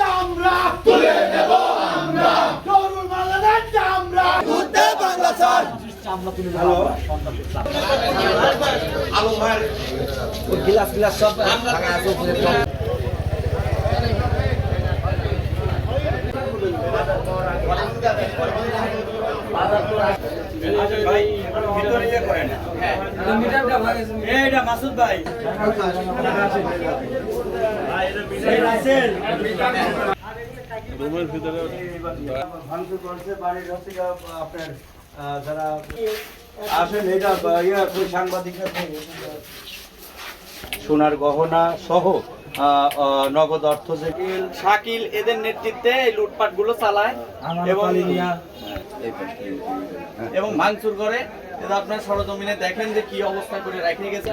চামড়া তুলে নেব আমরা গরুর মালানের চামড়া উঠে বাংলা স্যার ভাঙচুর করছে বাড়ির হচ্ছে আপনার যারা আসেন এটা বা- ইয়া সাংবাদিকরা সোনার গহনা সহ নগদ অর্থ যে শাকিল এদের নেতৃত্বে এই লুটপাটগুলো চালায় এবং এবং ভাঙচুর করে। এটা আপনার সরজমিনে দেখেন যে কি অবস্থা করে রেখে গেছে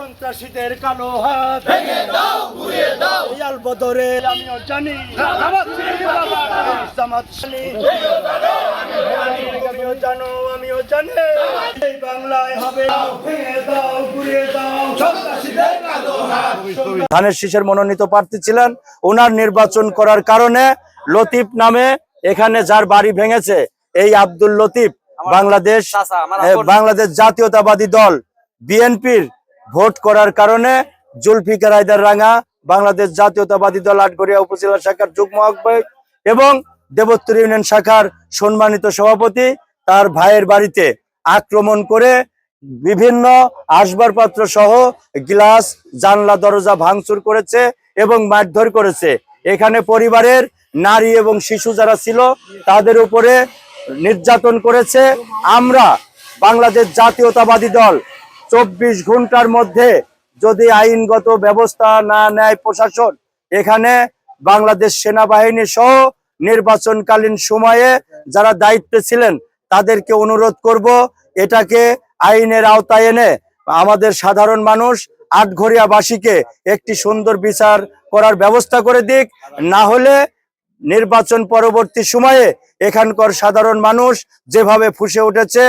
সন্ত্রাসীদের কালো হাত। ভেঙে দাও ঘুরিয়ে দাও। ইয়াল বদরে আমিও জানি। জামাত জানি আমিও জানো আমিও জানি। এই বাংলায় হবে। ভেঙে দাও ঘুরিয়ে দাও। সন্ত্রাসীদের কালো হাত। ধানের শীষের মনোনীত প্রার্থী ছিলেন। ওনার নির্বাচন করার কারণে লতিফ নামে এখানে যার বাড়ি ভেঙেছে এই আব্দুল লতিফ বাংলাদেশ বাংলাদেশ জাতীয়তাবাদী দল বিএনপির ভোট করার কারণে জুলফিকার হায়দার রাঙা, বাংলাদেশ জাতীয়তাবাদী দল আটগড়িয়া উপজেলা শাখার যুগ্ম আহ্বায়ক এবং দেবোত্তর ইউনিয়ন শাখার সম্মানিত সভাপতি, তার ভাইয়ের বাড়িতে আক্রমণ করে বিভিন্ন আসবাবপত্র সহ গ্লাস, জানলা, দরজা ভাঙচুর করেছে এবং মারধর করেছে। এখানে পরিবারের নারী এবং শিশু যারা ছিল, তাদের উপরে নির্যাতন করেছে। আমরা বাংলাদেশ জাতীয়তাবাদী দল চব্বিশ ঘণ্টার মধ্যে যদি আইনগত ব্যবস্থা না নেয় প্রশাসন, এখানে বাংলাদেশ সেনাবাহিনী সহ নির্বাচনকালীন সময়ে যারা দায়িত্বে ছিলেন, তাদেরকে অনুরোধ করব, এটাকে আইনের আওতায় এনে আমাদের সাধারণ মানুষ, আটঘরিয়াবাসীকে একটি সুন্দর বিচার করার ব্যবস্থা করে দিক। না হলে নির্বাচন পরবর্তী সময়ে এখানকার সাধারণ মানুষ যেভাবে ফুসে উঠেছে,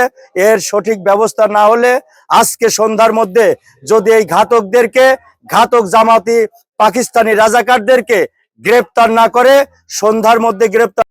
এর সঠিক ব্যবস্থা না হলে আজকে সন্ধ্যার মধ্যে যদি এই ঘাতকদেরকে, ঘাতক জামাতি, পাকিস্তানি রাজাকারদেরকে গ্রেপ্তার না করে, সন্ধ্যার মধ্যে গ্রেপ্তার